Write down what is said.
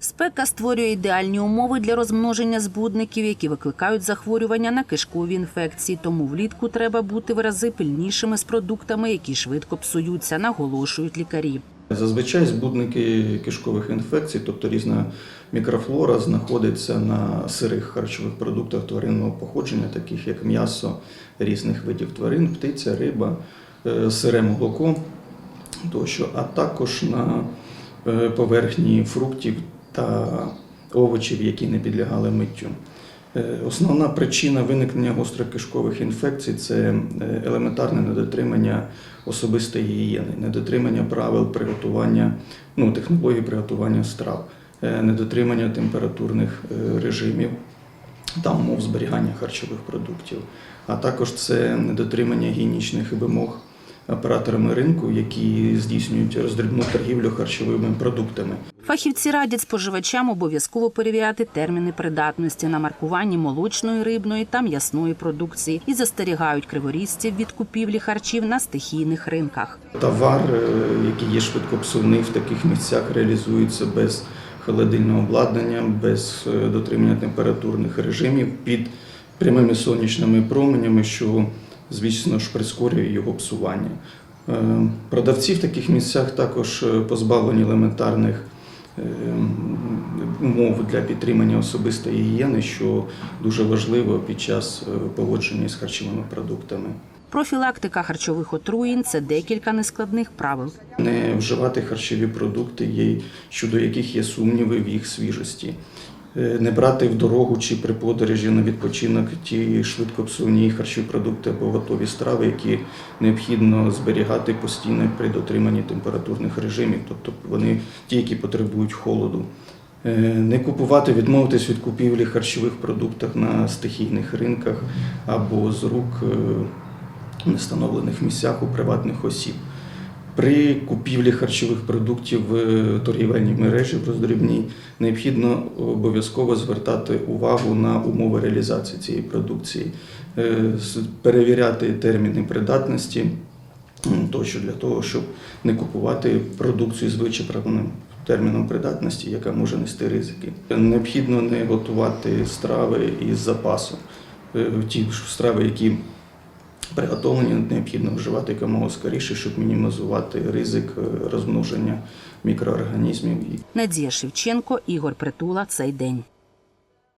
Спека створює ідеальні умови для розмноження збудників, які викликають захворювання на кишкові інфекції. Тому влітку треба бути в рази пильнішими з продуктами, які швидко псуються, наголошують лікарі. Зазвичай збудники кишкових інфекцій, тобто різна мікрофлора, знаходиться на сирих харчових продуктах тваринного походження, таких як м'ясо різних видів тварин, птиця, риба, е, сире молоко тощо, а також на е, поверхні фруктів та овочів, які не підлягали миттю. Е, Основна причина виникнення гострокишкових інфекцій це е, елементарне недотримання особистої гігієни, недотримання правил приготування, ну, технології приготування страв, е, недотримання температурних режимів та умов зберігання харчових продуктів, а також це недотримання гігієнічних вимог операторами ринку, які здійснюють роздрібну торгівлю харчовими продуктами. Фахівці радять споживачам обов'язково перевіряти терміни придатності на маркуванні молочної, рибної та м'ясної продукції і застерігають криворізців від купівлі харчів на стихійних ринках. Товар, е, який є швидкопсувний в таких місцях, реалізується без холодильного обладнання, без е, дотримання температурних режимів під прямими сонячними променями, що, звісно ж, прискорює його псування. Е, Продавці в таких місцях також позбавлені елементарних умов для підтримання особистої гігієни, що дуже важливо під час е, поводження з харчовими продуктами. Профілактика харчових отруєнь це декілька нескладних правил. Не вживати харчові продукти, щодо яких є сумніви в їх свіжості. Е, Не брати в дорогу чи при подорожі на відпочинок ті швидкопсувні харчові продукти або готові страви, які необхідно зберігати постійно при дотриманні температурних режимів, тобто вони ті, які потребують холоду. Е, Не купувати, відмовитись від купівлі харчових продуктів на стихійних ринках або з рук е, в нестановлених місцях у приватних осіб. При купівлі харчових продуктів в торгівельній мережі в роздрібній необхідно обов'язково звертати увагу на умови реалізації цієї продукції, Е, перевіряти терміни придатності тощо для того, щоб не купувати продукцію з вичерпаним терміном придатності, яка може нести ризики. Необхідно не готувати страви із запасу. Е, Ті страви, які Приготовлення необхідно вживати якомога скоріше, щоб мінімізувати ризик е, розмноження мікроорганізмів. Надія Шевченко, Ігор Притула. Цей день.